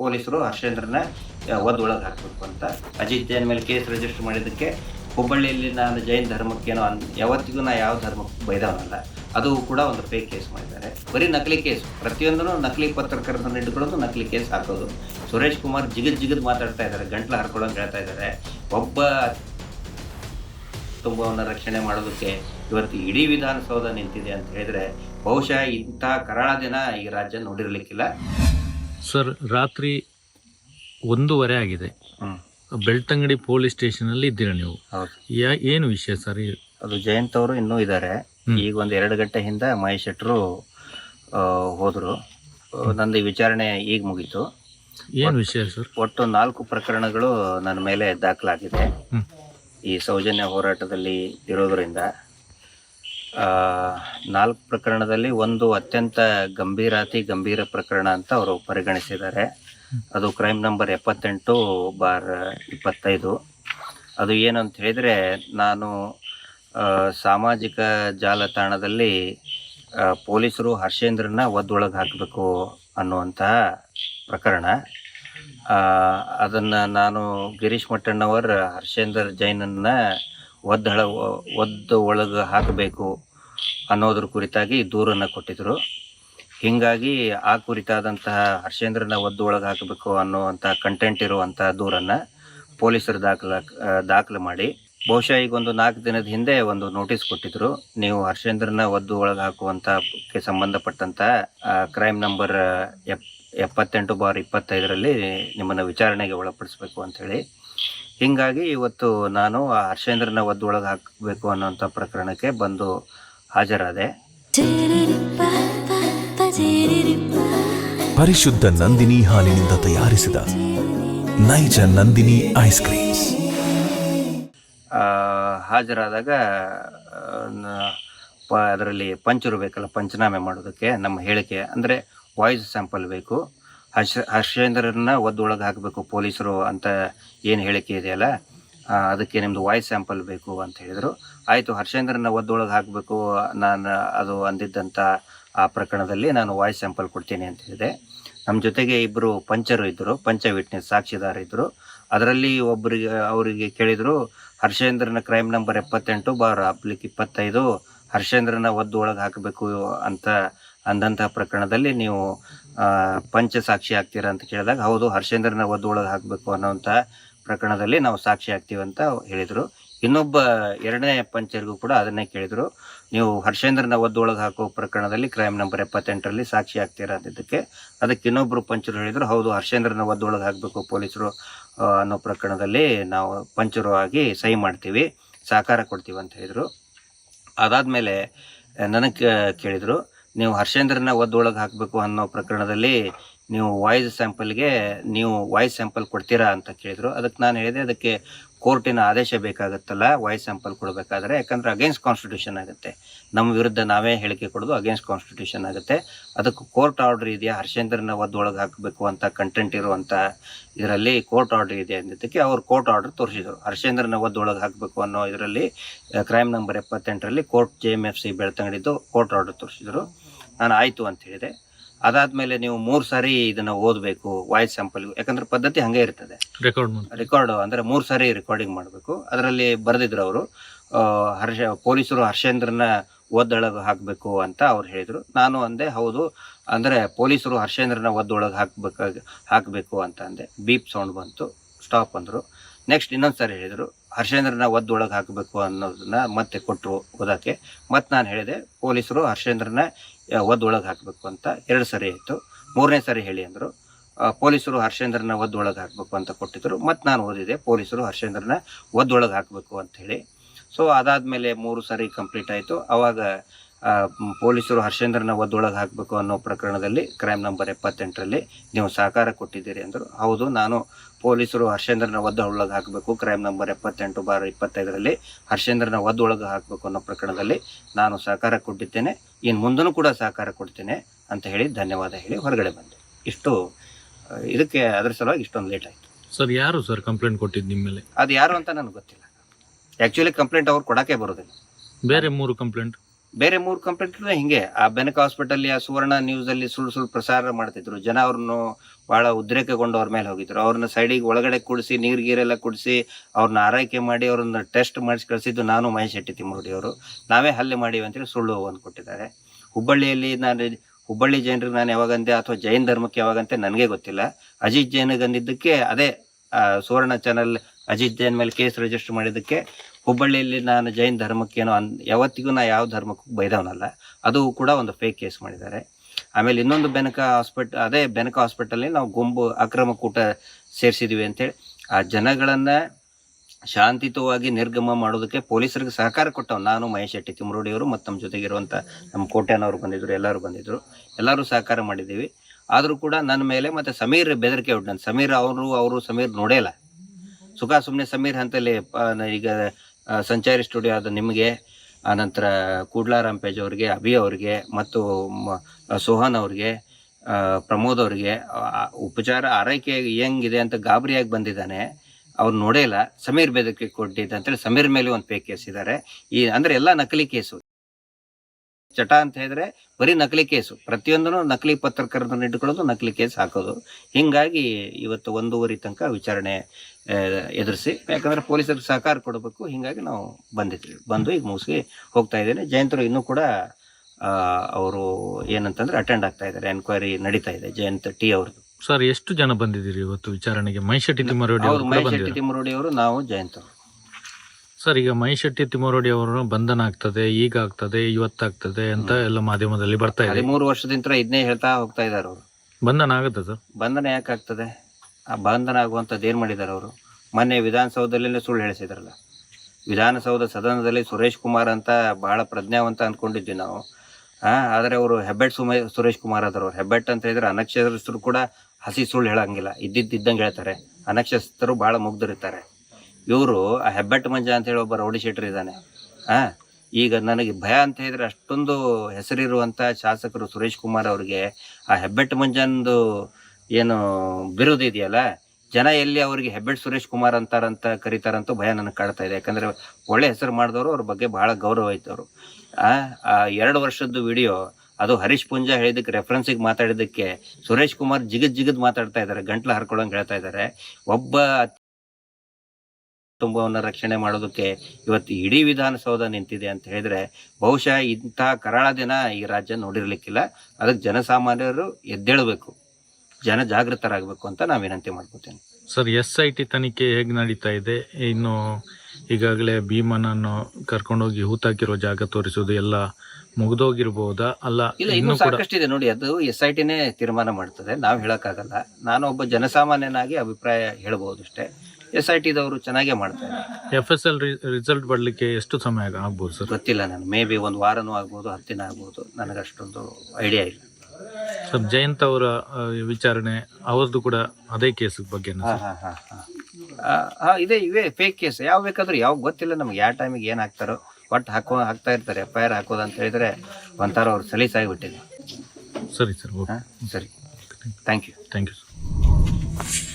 ಪೊಲೀಸರು ಹರ್ಷೇಂದ್ರನ ಒದ್ ಒಳಗೆ ಹಾಕಬೇಕು ಅಂತ. ಅಜಿತ್ ಜೈನ್ ಮೇಲೆ ಕೇಸ್ ರಿಜಿಸ್ಟರ್ ಮಾಡಿದ್ದಕ್ಕೆ ಹುಬ್ಬಳ್ಳಿಯಲ್ಲಿ ನಾನು ಜೈನ್ ಧರ್ಮಕ್ಕೇನೋ ಅನ್ ಯಾವತ್ತಿಗೂ ನಾ ಯಾವ ಧರ್ಮಕ್ಕೆ ಬೈದವನಲ್ಲ. ಅದು ಕೂಡ ಒಂದು ಫೇಕ್ ಕೇಸ್ ಮಾಡಿದ್ದಾರೆ. ಬರೀ ನಕಲಿ ಕೇಸ್ ಪ್ರತಿಯೊಂದನ್ನು ನಕಲಿ ಪತ್ರಕರ್ತರನ್ನು ಇಟ್ಕೊಳ್ಳೋದು ನಕಲಿ ಕೇಸ್ ಹಾಕೋದು. ಸುರೇಶ್ ಕುಮಾರ್ ಜಿಗಿದ್ ಜಿಗಿದ್ ಮಾತಾಡ್ತಾ ಇದ್ದಾರೆ, ಗಂಟ್ಲು ಹರ್ಕೊಳ್ಳೋಂಗೆ ಹೇಳ್ತಾ ಇದ್ದಾರೆ. ಒಬ್ಬ ಕುಟುಂಬವನ್ನು ರಕ್ಷಣೆ ಮಾಡೋದಕ್ಕೆ ಇವತ್ತು ಇಡೀ ವಿಧಾನಸೌಧ ನಿಂತಿದೆ ಅಂತ ಹೇಳಿದ್ರೆ ಬಹುಶಃ ಇಂಥ ಕರಾಳ ದಿನ ಈ ರಾಜ್ಯ ನೋಡಿರ್ಲಿಕ್ಕಿಲ್ಲ. ಸರ್ ರಾತ್ರಿ ಒಂದೂವರೆ ಆಗಿದೆ. ಬೆಳ್ತಂಗಡಿ ಪೊಲೀಸ್ ಸ್ಟೇಷನಲ್ಲಿ ಇದ್ದೀರಾ ನೀವು? ಹೌದು. ಯಾ ಏನು ವಿಷಯ ಸರ್ ಈ- ಅದು ಜಯಂತ್ ಅವರು ಇನ್ನೂ ಇದ್ದಾರೆ. ಈಗ ಒಂದು ಎರಡು ಗಂಟೆ ಹಿಂದೆ ಮಹೇಶ್ ಶೆಟ್ರು ಆ, ಹೋದ್ರು. ಆ, ನಂದು ಈ ವಿಚಾರಣೆ ಈಗ ಮುಗೀತು. ಏನು ವಿಷಯ ಸರ್? ಒಟ್ಟು ನಾಲ್ಕು ಪ್ರಕರಣಗಳು ನನ್ನ ಮೇಲೆ ದಾಖಲಾಗಿದೆ. ಹ್ಮ್. ಈ ಸೌಜನ್ಯ ಹೋರಾಟದಲ್ಲಿ ಇರೋದರಿಂದ ನಾಲ್ಕು ಪ್ರಕರಣದಲ್ಲಿ ಒಂದು ಅತ್ಯಂತ ಗಂಭೀರ, ಅತಿ ಗಂಭೀರ ಪ್ರಕರಣ ಅಂತ ಅವರು ಪರಿಗಣಿಸಿದ್ದಾರೆ. ಅದು ಕ್ರೈಮ್ ನಂಬರ್ ಎಪ್ಪತ್ತೆಂಟು ಬಾರ್ ಇಪ್ಪತ್ತೈದು. ಅದು ಏನು ಅಂತ ಹೇಳಿದರೆ, ನಾನು ಸಾಮಾಜಿಕ ಜಾಲತಾಣದಲ್ಲಿ ಪೊಲೀಸರು ಹರ್ಷೇಂದ್ರನ ಒದ್ದೊಳಗೆ ಹಾಕಬೇಕು ಅನ್ನುವಂತಹ ಪ್ರಕರಣ. ಅದನ್ನ ನಾನು ಗಿರೀಶ್ ಮಟ್ಟಣ್ಣವರ್, ಹರ್ಷೇಂದ್ರ ಜೈನನ್ನು ಒದ್ದಳ ಒದ್ದು ಒಳಗೆ ಹಾಕಬೇಕು ಅನ್ನೋದ್ರ ಕುರಿತಾಗಿ ದೂರನ್ನು ಕೊಟ್ಟಿದ್ರು. ಹೀಗಾಗಿ ಆ ಕುರಿತಾದಂತಹ ಹರ್ಷೇಂದ್ರನ ಒದ್ದು ಒಳಗೆ ಹಾಕಬೇಕು ಅನ್ನುವಂಥ ಕಂಟೆಂಟ್ ಇರುವಂತಹ ದೂರನ್ನ ಪೊಲೀಸರು ದಾಖಲ ದಾಖಲು ಮಾಡಿ. ಬಹುಶಃ ಈಗ ಒಂದು ನಾಲ್ಕು ದಿನದ ಹಿಂದೆ ಒಂದು ನೋಟಿಸ್ ಕೊಟ್ಟಿದ್ರು. ನೀವು ಹರ್ಷೇಂದ್ರನ ಒದ್ದು ಒಳಗೆ ಹಾಕುವಂಥಕ್ಕೆ ಸಂಬಂಧಪಟ್ಟಂಥ ಕ್ರೈಮ್ ನಂಬರ್ ಎಪ್, ಎಪ್ಪತ್ತೆಂಟು ಬಾರ್ ಇಪ್ಪತ್ತೈದರಲ್ಲಿ ನಿಮ್ಮನ್ನು ವಿಚಾರಣೆಗೆ ಒಳಪಡಿಸಬೇಕು ಅಂತೇಳಿ ಹೀಗಾಗಿ ಇವತ್ತು ನಾನು ಆ ಹರ್ಷೇಂದ್ರನ ಒದ್ದು ಒಳಗೆ ಹಾಕಬೇಕು ಅನ್ನೋಂಥ ಪ್ರಕರಣಕ್ಕೆ ಬಂದು ಹಾಜರಾದೆ. ಪರಿಶುದ್ಧ ನಂದಿನಿ ಹಾಲಿನಿಂದ ತಯಾರಿಸಿದ ನೈಜ ನಂದಿನಿ ಐಸ್ ಕ್ರೀಮ್ಸ್. ಹಾಜರಾದಾಗ ಅದರಲ್ಲಿ ಪಂಚರು ಬೇಕಲ್ಲ ಪಂಚನಾಮೆ ಮಾಡೋದಕ್ಕೆ ನಮ್ಮ ಹೇಳಿಕೆ. ಅಂದರೆ ವಾಯ್ಸ್ ಸ್ಯಾಂಪಲ್ ಬೇಕು. ಹರ್ಷ ಹರ್ಷೇಂದ್ರನ್ನ ಒದ್ದೊಳಗೆ ಹಾಕಬೇಕು ಪೊಲೀಸರು ಅಂತ ಏನು ಹೇಳಿಕೆ ಇದೆಯಲ್ಲ ಅದಕ್ಕೆ ನಿಮ್ಮದು ವಾಯ್ಸ್ ಸ್ಯಾಂಪಲ್ ಬೇಕು ಅಂತ ಹೇಳಿದರು. ಆಯಿತು ಹರ್ಷೇಂದ್ರನ ಒದ್ದೊಳಗೆ ಹಾಕಬೇಕು, ನಾನು ಅದು ಅಂದಿದ್ದಂಥ ಆ ಪ್ರಕರಣದಲ್ಲಿ ನಾನು ವಾಯ್ಸ್ ಸ್ಯಾಂಪಲ್ ಕೊಡ್ತೀನಿ ಅಂತ ಹೇಳಿದೆ. ನಮ್ಮ ಜೊತೆಗೆ ಇಬ್ಬರು ಪಂಚರು ಇದ್ದರು ಪಂಚ ವಿಟ್ನೆಸ್ ಸಾಕ್ಷಿದಾರ ಇದ್ದರು ಅದರಲ್ಲಿ ಒಬ್ಬರಿಗೆ ಅವರಿಗೆ ಕೇಳಿದರು, ಹರ್ಷೇಂದ್ರನ ಕ್ರೈಮ್ ನಂಬರ್ ಎಪ್ಪತ್ತೆಂಟು ಬಾರ್ ಅಪ್ಲಿಕ್ ಇಪ್ಪತ್ತೈದು, ಹರ್ಷೇಂದ್ರನ ಒದ್ದು ಒಳಗೆ ಹಾಕಬೇಕು ಅಂತ ಅಂದಂತಹ ಪ್ರಕರಣದಲ್ಲಿ ನೀವು ಪಂಚ ಸಾಕ್ಷಿ ಆಗ್ತೀರಾ ಅಂತ ಕೇಳಿದಾಗ, ಹೌದು, ಹರ್ಷೇಂದ್ರನ ಒದ್ದು ಒಳಗೆ ಹಾಕಬೇಕು ಅನ್ನೋಂಥ ಪ್ರಕರಣದಲ್ಲಿ ನಾವು ಸಾಕ್ಷಿ ಆಗ್ತೀವಿ ಅಂತ ಹೇಳಿದರು. ಇನ್ನೊಬ್ಬ ಎರಡನೇ ಪಂಚರಿಗೂ ಕೂಡ ಅದನ್ನೇ ಕೇಳಿದರು. ನೀವು ಹರ್ಷೇಂದ್ರನ ಒದ್ದು ಒಳಗೆ ಹಾಕೋ ಪ್ರಕರಣದಲ್ಲಿ ಕ್ರೈಮ್ ನಂಬರ್ ಎಪ್ಪತ್ತೆಂಟರಲ್ಲಿ ಸಾಕ್ಷಿ ಆಗ್ತೀರಾ ಅಂದಿದ್ದಕ್ಕೆ. ಅದಕ್ಕೆ ಇನ್ನೊಬ್ಬರು ಪಂಚರು ಹೇಳಿದರು, ಹೌದು, ಹರ್ಷೇಂದ್ರನ ಒದ್ದು ಒಳಗೆ ಹಾಕಬೇಕು ಪೊಲೀಸರು ಅನ್ನೋ ಪ್ರಕರಣದಲ್ಲಿ ನಾವು ಪಂಚರು ಆಗಿ ಸಹಿ ಮಾಡ್ತೀವಿ ಸಹಕಾರ ಕೊಡ್ತೀವಿ ಅಂತ ಹೇಳಿದರು. ಅದಾದಮೇಲೆ, ನನಗೆ ಕೇಳಿದರು, ನೀವು ಹರ್ಷೇಂದ್ರನ ಒದ್ದೊಳಗೆ ಹಾಕಬೇಕು ಅನ್ನೋ ಪ್ರಕರಣದಲ್ಲಿ ನೀವು ವಾಯ್ಸ್ ಸ್ಯಾಂಪಲ್ಗೆ ನೀವು ವಾಯ್ಸ್ ಸ್ಯಾಂಪಲ್ ಕೊಡ್ತೀರಾ ಅಂತ ಕೇಳಿದರು. ಅದಕ್ಕೆ ನಾನು ಹೇಳಿದೆ, ಅದಕ್ಕೆ ಕೋರ್ಟಿನ ಆದೇಶ ಬೇಕಾಗುತ್ತಲ್ಲ ವಾಯ್ಸ್ ಸ್ಯಾಂಪಲ್ ಕೊಡಬೇಕಾದ್ರೆ, ಯಾಕಂದ್ರೆ ಅಗೇನ್ಸ್ಟ್ ಕಾನ್ಸ್ಟಿಟ್ಯೂಷನ್ ಆಗುತ್ತೆ. ನಮ್ಮ ವಿರುದ್ಧ ನಾವೇ ಹೇಳಿಕೆ ಕೊಡೋದು ಅಗೇನ್ಸ್ಟ್ ಕಾನ್ಸ್ಟಿಟ್ಯೂಷನ್ ಆಗುತ್ತೆ. ಅದಕ್ಕೆ ಕೋರ್ಟ್ ಆರ್ಡರ್ ಇದೆಯಾ? ಹರ್ಷೇಂದ್ರನ ಒದ್ದೊಳಗೆ ಹಾಕಬೇಕು ಅಂತ ಕಂಟೆಂಟ್ ಇರುವಂಥ ಇದರಲ್ಲಿ ಕೋರ್ಟ್ ಆರ್ಡರ್ ಇದೆ ಅಂದಿದ್ದಕ್ಕೆ ಅವರು ಕೋರ್ಟ್ ಆರ್ಡರ್ ತೋರಿಸಿದರು. ಹರ್ಷೇಂದ್ರನ ಒದ್ದೊಳಗೆ ಹಾಕಬೇಕು ಅನ್ನೋ ಇದರಲ್ಲಿ crime number ಎಪ್ಪತ್ತೆಂಟರಲ್ಲಿ court J M F C ಬೆಳ್ತಂಗಡಿದ್ದು court order ತೋರಿಸಿದ್ರು. ನಾನು ಆಯಿತು ಅಂತ ಹೇಳಿದೆ. ಅದಾದಮೇಲೆ ನೀವು ಮೂರ್ ಸಾರಿ ಇದನ್ನ ಓದಬೇಕು ವಾಯ್ಸ್ ಸ್ಯಾಂಪಲ್ ಯಾಕಂದ್ರೆ ಪದ್ಧತಿ ಹಂಗೆ ಇರ್ತದೆ. ರೆಕಾರ್ಡ್ ಅಂದ್ರೆ ಮೂರ್ ಸಾರಿ ರೆಕಾರ್ಡಿಂಗ್ ಮಾಡಬೇಕು. ಅದರಲ್ಲಿ ಬರೆದಿದ್ರು ಅವರು ಹರ್ಷ ಪೊಲೀಸರು ಹರ್ಷೇಂದ್ರನ ಒದ್ದೊಳಗೆ ಹಾಕಬೇಕು ಅಂತ ಅವ್ರು ಹೇಳಿದ್ರು. ನಾನು ಅಂದೆ ಹೌದು ಅಂದ್ರೆ ಪೊಲೀಸರು ಹರ್ಷೇಂದ್ರನ ಒದ್ದೊಳಗೆ ಹಾಕ್ಬೇಕಾಗಿ ಹಾಕಬೇಕು ಅಂತ ಅಂದೆ. ಬೀಪ್ ಸೌಂಡ್ ಬಂತು ಸ್ಟಾಪ್ ಅಂದರು. ನೆಕ್ಸ್ಟ್ ಇನ್ನೊಂದು ಸಾರಿ ಹೇಳಿದರು ಹರ್ಷೇಂದ್ರನ ಒದ್ದೊಳಗೆ ಹಾಕಬೇಕು ಅನ್ನೋದನ್ನ ಮತ್ತೆ ಕೊಟ್ಟರು ಓದಕ್ಕೆ ಮತ್ತೆ ನಾನು ಹೇಳಿದೆ ಪೊಲೀಸರು ಹರ್ಷೇಂದ್ರನ ಒದ್ದೊಳಗೆ ಹಾಕಬೇಕು ಅಂತ ಎರಡು ಸರಿ ಆಯಿತು. ಮೂರನೇ ಸರಿ ಹೇಳಿ ಅಂದರು. ಪೊಲೀಸರು ಹರ್ಷೇಂದ್ರನ ಒದ್ದೊಳಗೆ ಹಾಕಬೇಕು ಅಂತ ಕೊಟ್ಟಿದ್ದರು ಮತ್ತು ನಾನು ಓದಿದೆ, ಪೊಲೀಸರು ಹರ್ಷೇಂದ್ರನ ಒದ್ದೊಳಗೆ ಹಾಕಬೇಕು ಅಂತ ಹೇಳಿ. ಸೊ ಅದಾದಮೇಲೆ ಮೂರು ಸರಿ ಕಂಪ್ಲೀಟ್ ಆಯಿತು. ಆವಾಗ ಪೊಲೀಸರು ಹರ್ಷೇಂದ್ರನ ಒದ್ದೊಳಗೆ ಹಾಕಬೇಕು ಅನ್ನೋ ಪ್ರಕರಣದಲ್ಲಿ ಕ್ರೈಮ್ ನಂಬರ್ ಎಪ್ಪತ್ತೆಂಟರಲ್ಲಿ ನೀವು ಸಹಕಾರ ಕೊಟ್ಟಿದ್ದೀರಿ ಅಂದರು. ಹೌದು ನಾನು ಪೊಲೀಸರು ಹರ್ಷೇಂದ್ರನ ಒದ್ದೊಳಗೆ ಹಾಕಬೇಕು ಕ್ರೈಮ್ ನಂಬರ್ ಎಪ್ಪತ್ತೆಂಟು ಬಾರ್ ಇಪ್ಪತ್ತೈದರಲ್ಲಿ ಹರ್ಷೇಂದ್ರನ ಒದ್ದೊಳಗೆ ಹಾಕಬೇಕು ಅನ್ನೋ ಪ್ರಕರಣದಲ್ಲಿ ನಾನು ಸಹಕಾರ ಕೊಟ್ಟಿದ್ದೇನೆ ಇನ್ನು ಮುಂದೂ ಕೂಡ ಸಹಕಾರ ಕೊಡ್ತೇನೆ ಅಂತ ಹೇಳಿ ಧನ್ಯವಾದ ಹೇಳಿ ಹೊರಗಡೆ ಬಂದೆ. ಇಷ್ಟು ಇದಕ್ಕೆ ಅದರ ಸಲುವಾಗಿ ಇಷ್ಟೊಂದು ಲೇಟ್ ಆಯಿತು. ಸರ್ ಯಾರು ಸರ್ ಕಂಪ್ಲೇಂಟ್ ಕೊಟ್ಟಿದ್ದು ನಿಮ್ಮ ಮೇಲೆ ಅದು ಯಾರು ಅಂತ ನನಗೆ ಗೊತ್ತಿಲ್ಲ. ಆ್ಯಕ್ಚುಲಿ ಕಂಪ್ಲೇಂಟ್ ಅವ್ರು ಕೊಡೋಕ್ಕೆ ಬರೋದಿಲ್ಲ. ಬೇರೆ ಮೂರು ಕಂಪ್ಲೇಂಟ್ ಬೇರೆ ಮೂರು ಕಂಪ್ಲೇಂಟ್ ಹಿಂಗೆ. ಆ ಬೆನಕ ಹಾಸ್ಪಿಟಲ್ ಆ ಸುವರ್ಣ ನ್ಯೂಸ್ ಅಲ್ಲಿ ಸುಳ್ಳು ಸುಳ್ಳು ಪ್ರಸಾರ ಮಾಡ್ತಿದ್ರು. ಜನ ಅವ್ರನ್ನು ಬಹಳ ಉದ್ರೇಕಗೊಂಡು ಅವ್ರ ಮೇಲೆ ಹೋಗಿದ್ರು. ಅವ್ರನ್ನ ಸೈಡಿಗೆ ಒಳಗಡೆ ಕುಡಿಸಿ, ನೀರ್ ಗೀರೆಲ್ಲ ಕುಡಿಸಿ, ಅವ್ರನ್ನ ಆರೈಕೆ ಮಾಡಿ, ಅವ್ರನ್ನ ಟೆಸ್ಟ್ ಮಾಡಿಸಿ ಕಳಿಸಿದ್ದು ನಾನು ಮಹೇಶ್ ಶೆಟ್ಟಿ ತಿಮ್ಮರುಡಿ ಅವರು. ನಾವೇ ಹಲ್ಲೆ ಮಾಡಿವಿ ಅಂತೇಳಿ ಸುಳ್ಳು ಒಂದು ಕೊಟ್ಟಿದ್ದಾರೆ. ಹುಬ್ಬಳ್ಳಿಯಲ್ಲಿ ನಾನು, ಹುಬ್ಬಳ್ಳಿ ಜೈನರಿಗೆ ನಾನು ಯಾವಾಗಂದೆ ಅಥವಾ ಜೈನ್ ಧರ್ಮಕ್ಕೆ ಯಾವಾಗಂತೆ ನನಗೆ ಗೊತ್ತಿಲ್ಲ. ಅಜಿತ್ ಜೈನ್ಗೆ ಅಂದಿದ್ದಕ್ಕೆ ಅದೇ ಸುವರ್ಣ ಚಾನಲ್ ಅಜಿತ್ ಜೈನ್ ಮೇಲೆ ಕೇಸ್ ರಿಜಿಸ್ಟರ್ ಮಾಡಿದ್ದಕ್ಕೆ ಹುಬ್ಬಳ್ಳಿಯಲ್ಲಿ ನಾನು ಜೈನ್ ಧರ್ಮಕ್ಕೇನೋ ಅನ್ ಯಾವತ್ತಿಗೂ ನಾ ಯಾವ ಧರ್ಮಕ್ಕೂ ಬೈದವನಲ್ಲ. ಅದು ಕೂಡ ಒಂದು ಫೇಕ್ ಕೇಸ್ ಮಾಡಿದ್ದಾರೆ. ಆಮೇಲೆ ಇನ್ನೊಂದು ಬೆನಕ ಹಾಸ್ಪಿಟ್ ಅದೇ ಬೆನಕ ಹಾಸ್ಪಿಟಲ್ನಲ್ಲಿ ನಾವು ಗುಂಪು ಅಕ್ರಮ ಕೂಟ ಸೇರಿಸಿದ್ವಿ ಅಂತೇಳಿ. ಆ ಜನಗಳನ್ನು ಶಾಂತಿಯುತವಾಗಿ ನಿರ್ಗಮ ಮಾಡೋದಕ್ಕೆ ಪೊಲೀಸರಿಗೆ ಸಹಕಾರ ಕೊಟ್ಟವು ನಾನು ಮಹೇಶ್ ಶೆಟ್ಟಿ ತಿಮ್ಮರೋಡಿ ಅವರು ಮತ್ತು ನಮ್ಮ ಜೊತೆಗಿರುವಂಥ ನಮ್ಮ ಕೋಟ್ಯಾನವರು ಬಂದಿದ್ರು, ಎಲ್ಲರೂ ಬಂದಿದ್ರು. ಎಲ್ಲರೂ ಸಹಕಾರ ಮಾಡಿದ್ದೀವಿ. ಆದರೂ ಕೂಡ ನನ್ನ ಮೇಲೆ ಮತ್ತು ಸಮೀರ್ ಬೆದರಿಕೆ ಉಂಟು ನಾನು ಸಮೀರ್ ಅವರು ಅವರು ಸಮೀರ್ ನೋಡೇ ಇಲ್ಲ. ಸುಖ ಸುಮ್ಮನೆ ಸಮೀರ್ ಅಂತಲ್ಲಿ ಈಗ ಸಂಚಾರಿ ಸ್ಟುಡಿಯೋ ಆದ ನಿಮಗೆ ಆನಂತರ ಕೂಡ್ಲಾ ರಾಂಪೇಜ್ ಅವರಿಗೆ, ಅಭಿ ಅವರಿಗೆ, ಮತ್ತು ಸೋಹನ್ ಅವ್ರಿಗೆ ಪ್ರಮೋದ್ ಅವರಿಗೆ ಉಪಚಾರ ಆರೈಕೆ ಹೆಂಗಿದೆ ಅಂತ ಗಾಬರಿಯಾಗಿ ಬಂದಿದ್ದಾನೆ. ಅವ್ರು ನೋಡೇ ಇಲ್ಲ. ಸಮೀರ್ ಬೇದಕ್ಕೆ ಕೊಟ್ಟಿದ್ದ ಅಂತೇಳಿ ಸಮೀರ್ ಮೇಲೆ ಒಂದು ಪೇ ಕೇಸ್ ಇದ್ದಾರೆ. ಈ, ಅಂದರೆ ಎಲ್ಲ ನಕಲಿ ಕೇಸು ಚಟ ಅಂತ ಹೇಳಿದ್ರೆ ಬರೀ ನಕಲಿ ಕೇಸು. ಪ್ರತಿಯೊಂದನ್ನು ನಕಲಿ ಪತ್ರಕರ್ತರನ್ನ ಇಟ್ಕೊಳ್ಳೋದು ನಕಲಿ ಕೇಸ್ ಹಾಕೋದು. ಹಿಂಗಾಗಿ ಇವತ್ತು ಒಂದೂವರೆ ತನಕ ವಿಚಾರಣೆ ಎದುರಿಸಿ. ಯಾಕಂದ್ರೆ ಪೊಲೀಸರಿಗೆ ಸಹಕಾರ ಕೊಡಬೇಕು. ಹಿಂಗಾಗಿ ನಾವು ಬಂದಿದ್ವಿ. ಬಂದು ಈಗ ಮುಗಿಸಿ ಹೋಗ್ತಾ ಇದ್ದೇನೆ. ಜಯಂತರು ಇನ್ನೂ ಕೂಡ ಅವರು ಏನಂತಂದ್ರೆ ಅಟೆಂಡ್ ಆಗ್ತಾ ಇದ್ದಾರೆ. ಎನ್ಕ್ವೈರಿ ನಡೀತಾ ಇದೆ. ಜಯಂತ್ ಟಿ ಅವ್ರದ್ದು. ಸರ್ ಎಷ್ಟು ಜನ ಬಂದಿದ್ದೀರಿ ಇವತ್ತು ವಿಚಾರಣೆಗೆ? ಮೈಶೆಟ್ಟಿ ತಿಮ್ಮರೋಡಿ ಹೌದು ಅವರು ಕೂಡ ಮಹೇಶ್ ಶೆಟ್ಟಿ ಬಂದಿದ್ದಾರೆ. ತಿಮ್ಮರೋಡಿ ಅವರು ನಾವು ಜಯಂತ್ ಅವರು ಸರ್ ಈಗ ಮೈಶೆಟ್ಟಿ ತಿಮ್ಮರೋಡಿ ಅವರು ಬಂಧನ ಆಗ್ತದೆ ಈಗ ಆಗ್ತದೆ ಇವತ್ತಾಗ್ತದೆ ಅಂತ ಎಲ್ಲ ಮಾಧ್ಯಮದಲ್ಲಿ ಬರ್ತಾ ಇದೆ. ಹದಿಮೂರು ವರ್ಷದಿಂದ ಇದನ್ನೇ ಹೇಳ್ತಾ ಹೋಗ್ತಾ ಇದ್ದಾರೆ ಅವರು. ಬಂಧನ ಆಗುತ್ತೆ ಸರ್. ಬಂಧನ ಯಾಕೆ ಆಗ್ತದೆ? ಆ ಬಂಧನ ಆಗುವಂಥದ್ದು ಏನು ಮಾಡಿದ್ದಾರೆ ಅವರು? ಮೊನ್ನೆ ವಿಧಾನಸೌಧದಲ್ಲೇ ಸುಳ್ಳು ಹೇಳಿಸಿದ್ರಲ್ಲ. ವಿಧಾನಸೌಧ ಸದನದಲ್ಲಿ ಸುರೇಶ್ ಕುಮಾರ್ ಅಂತ ಬಹಳ ಪ್ರಜ್ಞಾವಂತ ಅಂದ್ಕೊಂಡಿದ್ವಿ ನಾವು. ಆ ಆದರೆ ಅವರು ಹೆಬ್ಬೆಟ್ ಸುಮೇ ಸುರೇಶ್ ಕುಮಾರ್ ಆದರು ಹೆಬ್ಬೆಟ್ ಅಂತ ಹೇಳಿದ್ರೆ ಅನಕ್ಷರಸ್ಥರು ಕೂಡ ಹಸಿ ಸುಳ್ಳು ಹೇಳಂಗಿಲ್ಲ. ಇದ್ದಿದ್ದಂಗೆ ಹೇಳ್ತಾರೆ. ಅನಕ್ಷರಸ್ಥರು ಬಹಳ ಮುಗ್ಧರಿರ್ತಾರೆ. ಇವರು ಆ ಹೆಬ್ಬೆಟ್ಟು ಮಂಜ ಅಂತ ಹೇಳಿ ಒಬ್ಬ ರೌಡಿ ಇದ್ದಾನೆ. ಆ, ಈಗ ನನಗೆ ಭಯ ಅಂತ ಹೇಳಿದ್ರೆ ಅಷ್ಟೊಂದು ಹೆಸರಿರುವಂಥ ಶಾಸಕರು ಸುರೇಶ್ ಕುಮಾರ್ ಅವ್ರಿಗೆ ಆ ಹೆಬ್ಬೆಟ್ಟು ಮಂಜಂದು ಏನು ಬಿರುದು ಇದೆಯಲ್ಲ, ಜನ ಎಲ್ಲಿ ಅವರಿಗೆ ಹೆಬ್ಬೆಟ್ಟು ಸುರೇಶ್ ಕುಮಾರ್ ಅಂತಾರಂತ ಕರೀತಾರಂತ ಭಯ ನನಗೆ ಕಾಡ್ತಾ ಇದೆ. ಯಾಕಂದ್ರೆ ಒಳ್ಳೆ ಹೆಸರು ಮಾಡಿದವರು, ಅವ್ರ ಬಗ್ಗೆ ಬಹಳ ಗೌರವ ಆ ಆ ಎರಡು ವರ್ಷದ್ದು ವಿಡಿಯೋ, ಅದು ಹರೀಶ್ ಪುಂಜ ಹೇಳಿದಕ್ಕೆ ರೆಫರೆನ್ಸಿಗೆ ಮಾತಾಡಿದ್ದಕ್ಕೆ ಸುರೇಶ್ ಕುಮಾರ್ ಜಿಗದ್ ಜಿಗದ್ ಮಾತಾಡ್ತಾ ಇದ್ದಾರೆ, ಗಂಟ್ಲು ಹರ್ಕೊಳ್ಳೋಂಗ್ ಹೇಳ್ತಾ ಇದ್ದಾರೆ. ಒಬ್ಬ ಕುಟುಂಬವನ್ನ ರಕ್ಷಣೆ ಮಾಡೋದಕ್ಕೆ ಇವತ್ತು ಇಡೀ ವಿಧಾನಸೌಧ ನಿಂತಿದೆ ಅಂತ ಹೇಳಿದ್ರೆ ಬಹುಶಃ ಇಂತಹ ಕರಾಳ ದಿನ ಈ ರಾಜ್ಯ ನೋಡಿರ್ಲಿಕ್ಕಿಲ್ಲ. ಅದಕ್ಕೆ ಜನಸಾಮಾನ್ಯರು ಎದ್ದೇಳಬೇಕು. ಜನ ಜಾಗೃತರಾಗಬೇಕು ಅಂತ ನಾವು ವಿನಂತಿ ಮಾಡ್ಕೊತೇನೆ. ಸರ್ ಎಸ್ ಐ ಟಿ ತನಿಖೆ ಹೇಗೆ ನಡೀತಾ ಇದೆ? ಇನ್ನು ಈಗಾಗಲೇ ಭೀಮನನ್ನು ಕರ್ಕೊಂಡೋಗಿ ಹೂತಾಕಿರೋ ಜಾಗ ತೋರಿಸೋದು ಎಲ್ಲ ಮುಗಿದೋಗಿರ್ಬೋದಾ? ಅಲ್ಲ ಇಲ್ಲ ಇನ್ನೂ ಸಾಕಷ್ಟು ಇದೆ ಸಾಕಷ್ಟಿದೆ ನೋಡಿ ಅದು ಎಸ್ ಐ ಟಿನೇ ತೀರ್ಮಾನ ಮಾಡ್ತದೆ. ನಾವು ಹೇಳಕ್ಕಾಗಲ್ಲ. ನಾನು ಒಬ್ಬ ಜನಸಾಮಾನ್ಯನಾಗಿ ಅಭಿಪ್ರಾಯ ಹೇಳ್ಬೋದು ಅಷ್ಟೇ. ಎಸ್ ಐ ಟಿದವರು ಚೆನ್ನಾಗೇ ಮಾಡ್ತಾರೆ. ಎಫ್ ಎಸ್ ಎಲ್ ರಿಸಲ್ಟ್ ಬರ್ಲಿಕ್ಕೆ ಎಷ್ಟು ಸಮಯ ಆಗ್ಬೋದು ಸರ್? ಗೊತ್ತಿಲ್ಲ ನಾನು. ಮೇ ಬಿ ಒಂದು ವಾರನೂ ಆಗ್ಬೋದು ಹತ್ತು ದಿನ ಆಗ್ಬೋದು. ನನಗೆ ಅಷ್ಟೊಂದು ಐಡಿಯಾ ಇಲ್ಲ. ಸರ್ ಜಯಂತ್ ಅವರ ಆ, ವಿಚಾರಣೆ ಅವರದ್ದು ಕೂಡ ಅದೇ ಕೇಸ್ ಬಗ್ಗೆ ಹಾಂ ಹಾಂ ಹಾಂ ಹಾಂ. ಇದೇ ಇವೇ ಇದೆ ಇವೆ ಫೇಕ್ ಕೇಸ್ ಯಾವ ಬೇಕಾದ್ರೂ ಯಾವ ಗೊತ್ತಿಲ್ಲ ನಮ್ಗೆ ಯಾವ ಟೈಮಿಗೆ ಏನು ಹಾಕ್ತಾರೋ. ಒಟ್ಟು ಹಾಕೋ ಹಾಕ್ತಾ ಇರ್ತಾರೆ. ಎಫ್ ಐ ಆರ್ ಹಾಕೋದು ಅಂತ ಹೇಳಿದ್ರೆ ಒಂಥರ ಅವ್ರು ಸಲೀಸಾಗಿಬಿಟ್ಟಿದೆ ಸರಿ ಸರ್ ಓಕೆ. ಹಾಂ ಸರಿ. Thank you thank you sir